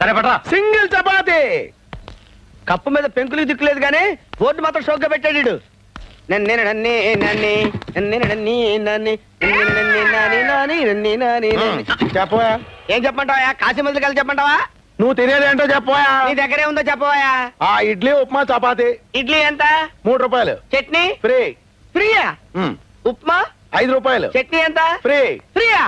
సరే పట్రా single chapati cup మీద పెంకులు దిక్కులేదు కానీ బోర్డు మాత్రం షోక్గా పెట్టాడు ఈడు. నన్నే నన్నే నన్నే నన్నే నన్నే నన్నే నన్నే నన్నే నాని నాని నన్నే నాని నాని. చెప్పవా ఏం చెప్పమంటావా కాశీ మందులు కలిసి చెప్పమంటావా నువ్వు తినేది ఏంటో చెప్పవా నీ దగ్గరే ఉందో చెప్పవా ఆ ఇడ్లీ ఉప్మా చపాతి ఇడ్లీ ఎంత మూడు రూపాయలు చట్నీ ఫ్రీ ఫ్రీయా ఉమ్. ఉప్మా ఐదు రూపాయలు చట్నీ ఎంత ఫ్రీ ఫ్రీయా.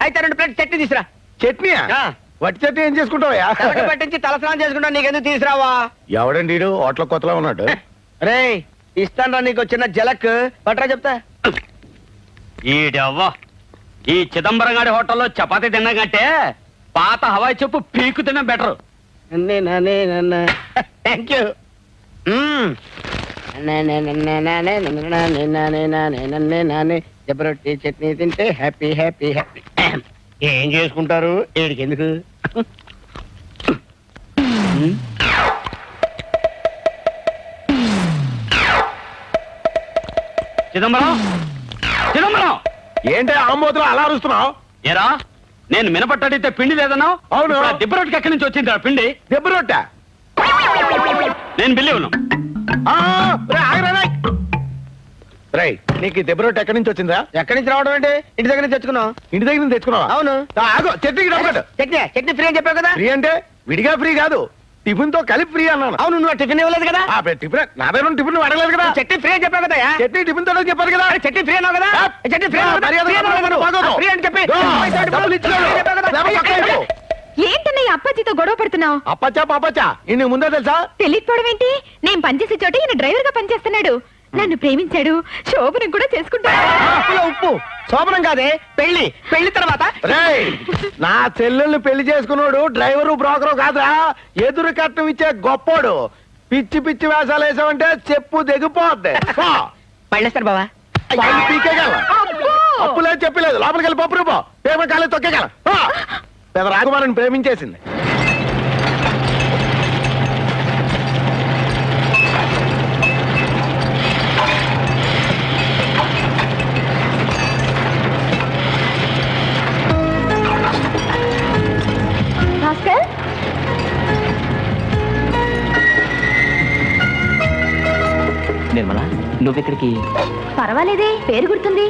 అయితే రెండు ప్లేట్ చట్నీ తీసురా చట్నీ ఆ. వట్టి చట్నీ ఏం చేసుకుంటావా తలకి పట్టించి తలస్నానం చేసుకుంటా నీకెందుకు తీసురావా ఎవడండి ఈడు హోటల్ కొత్తలో ఉన్నాడు రే ఇస్తాను నీకు చిన్న జలక్ పట్రా చెప్తా ఈడవ్వ ఈ చిదంబరం గారి హోటల్లో చపాతీ తిన్నా కంటే పాత హవాయి చెప్పు పీకు తిన్నా బెటర్ నన్నే నన్నే నన్న థ్యాంక్ యూ జబరొట్టి చట్నీ తింటే హ్యాపీ హ్యాపీ హ్యాపీ ఏం చేసుకుంటారు ఏడికి ఎందుకు చిదంబరం? చిదంబరం! ఏంటి ఆంబోతులు అలా అరుస్తున్నావు? ఏరా నేను మినపట్టడితే పిండి లేదన్నావు అవును. ఇప్పుడు ఆ దిబ్బరొట్టుకి ఎక్కడి నుంచి వచ్చింది ఆ పిండి? దెబ్బ రొట్టె? నేను బిల్లి ఉన్నాను ఆగురా, రేయ్. రేయ్ నీకు ఈ దెబ్బ రొట్టె ఎక్కడి నుంచి వచ్చిందా ఎక్కడి నుంచి రావడం ఏంటి? ఇంటి దగ్గర నుంచి తెచ్చుకున్నాం ఇంటి దగ్గర నుంచి తెచ్చుకున్నావా? అవును. ఆ, ఆగు చట్నీకి డబ్బు కట్టు. చట్నీ చట్నీ ఫ్రీ అని చెప్పావు కదా? ఫ్రీ అంటే విడిగా ఫ్రీ కాదు. టిఫిన్తో కలిపి ఫ్రీ అన్నాను. అవును నువ్వు టిఫిన్ ఇవ్వలేదు కదా? ఆ, బే, టిఫిన్ నా దగ్గర ఉన్న టిఫిన్ నువ్వు అడగలేదు కదా? చట్నీ ఫ్రీ అని చెప్పావు కదా చట్నీ టిఫిన్తో చెప్పారు కదా? చట్నీ ఫ్రీ అన్నావు కదా? ఆ, చట్నీ ఫ్రీ అన్నావు కదా? ఫ్రీ అన్నావు కదా? బాగోదు. ఫ్రీ అని చెప్పి దో, డబ్బులు ఇచ్చాడు. ఫ్రీ అని చెప్పావు కదా? లేకపోతే పక్కన అయిపో. ఏంటన్నయ్య అప్పాజీతో గొడవ పడుతున్నావు? అప్పచ్చా పాపచ్చా? ఇన్ని ముందే తెలుసా? తెలియకపోవడం ఏంటి? నేను పనిచేసే చోట ఈయన డ్రైవర్గా పనిచేస్తున్నాడు. నన్ను ప్రేమించాడు. శోభనం కూడా చేసుకుంటాడు. ఉప్పు. శోభనం కాదే పెళ్ళి పెళ్ళి తర్వాత. రేయ్ నా చెల్లెల్ని పెళ్ళి చేసుకున్నాడు డ్రైవరు బ్రోకరు కాదురా. ఎదురు కట్నం ఇచ్చే గొప్పోడు. పిచ్చి పిచ్చి వేషాలు వేసావంటే చెప్పు దిగిపోద్ది. పళ్ళేస్తారు బావా! అప్పులేదు చెప్పలేదు లోపలికి వెళ్ళి పప్పు రూపో పేపర్ కాలేదు తొక్కేగలం. పెద్ద రాకుమారిని ప్రేమించేసింది. నిర్మల నువ్వెక్కడికి పర్వాలేదే పేరు గుర్తుంది.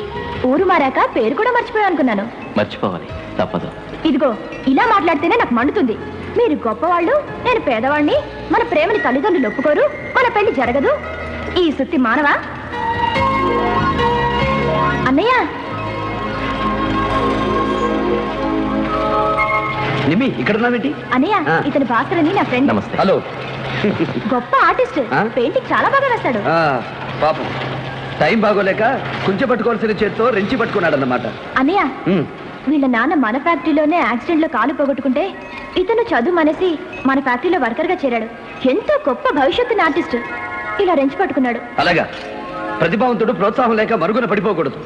ఊరు మారాక పేరు కూడా మర్చిపోయా అనుకున్నాను. మర్చిపోవాలి తప్పదు. ఇదిగో ఇలా మాట్లాడితేనే నాకు మండుతుంది. మీరు గొప్పవాళ్ళు నేను పేదవాణ్ణి మన ప్రేమని తల్లిదండ్రులు ఒప్పుకోరు మన పెళ్ళి జరగదు. ఈ సుత్తి మానవా? అన్నయ్య నిమి ఇక్కడ ఉన్నావేంటి? అన్నయ్య ఆ. ఇతని భాస్కర్ అని నా ఫ్రెండ్. నమస్తే. హలో. గొప్ప ఆర్టిస్ట్. ఆ? పెయింటింగ్ చాలా బాగా వేస్తాడు పాపం. టైం బాగోలేక కుంచె పట్టుకోవాల్సిన చేత్తో రెంచి పట్టుకున్నాడు అన్నమాట అన్నయ్య వీళ్ళ నాన్న మన ఫ్యాక్టరీలోనే యాక్సిడెంట్లో కాలు పోగొట్టుకుంటే ఇతను చదువు మనేసి మన ఫ్యాక్టరీలో వర్కర్గా చేరాడు. ఎంతో గొప్ప భవిష్యత్తు ఆర్టిస్ట్. ఇలా రెంచి పట్టుకున్నాడు. అలాగా. ప్రతిభావంతుడు ప్రోత్సాహం లేక మరుగున పడిపోకూడదు.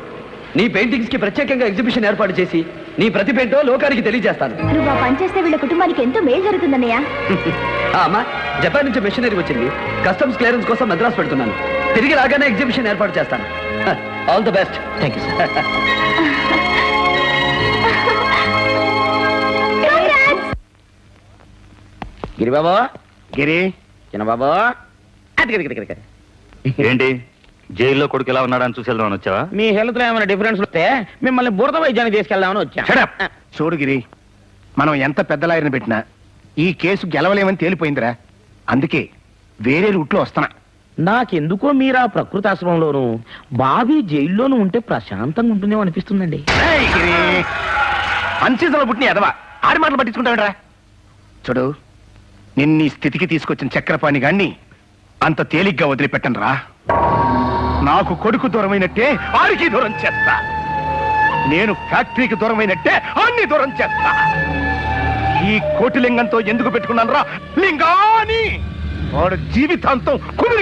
నీ పెయింటింగ్స్కి ప్రత్యేకంగా ఎగ్జిబిషన్ ఏర్పాటు చేసి నీ ప్రతిభ ఏంటో లోకానికి తెలియజేస్తాను. నువ్వు ఆ పని చేస్తే వీళ్ళ కుటుంబానికి ఎంతో మేలు జరుగుతుందన్నయ్య. ఆ అమ్మా జపాన్ నుంచి మెషినరీ వచ్చింది. కస్టమ్స్ క్లియరెన్స్ కోసం మద్రాసు పెడుతున్నాను. తిరిగి రాగానే ఎగ్జిబిషన్ ఏర్పాటు చేస్తాను. All the best thank you Giribabu. Giri. Chinnababu. అది గిరి గిరి గిరి. ఏంటి? జైల్లో కొడుకు ఎలా ఉన్నాడని చూసి వెళ్దామని వచ్చావా? మీ హెల్త్లో ఏమైనా డిఫరెన్స్ వస్తే మిమ్మల్ని బురద వైద్యానికి తీసుకెళ్దామని వచ్చా. Shut up. చూడు గిరి మనం ఎంత పెద్ద లాయర్ని పెట్టినా ఈ కేసు గెలవలేమని తేలిపోయిందిరా. అందుకే వేరే రూట్లో వస్తున్నా. నాకెందుకో మీరు ఆ ప్రకృతి ఆశ్రమంలోను బావి జైల్లోనూ ఉంటే ప్రశాంతంగా ఉంటుందేమో అనిపిస్తుందండి. ఏయ్ గిరి అన్సీజన్లో పుట్టిన ఎదవా? ఆడి మాటలు పట్టించుకుంటావేంట్రా? చూడు నిన్ను స్థితికి తీసుకొచ్చిన చక్రపాణి గాన్ని అంత తేలిగ్గా వదిలిపెట్టను రా నాకు కొడుకు దూరమైనట్టే ఆడికి దూరం చేస్తా. నేను ఫ్యాక్టరీకి దూరమైనట్టే అన్ని దూరం చేస్తా. ఈ కోటి లింగంతో ఎందుకు పెట్టుకున్నాను రా లింగాని! వాడు జీవితాంతం కుమిలి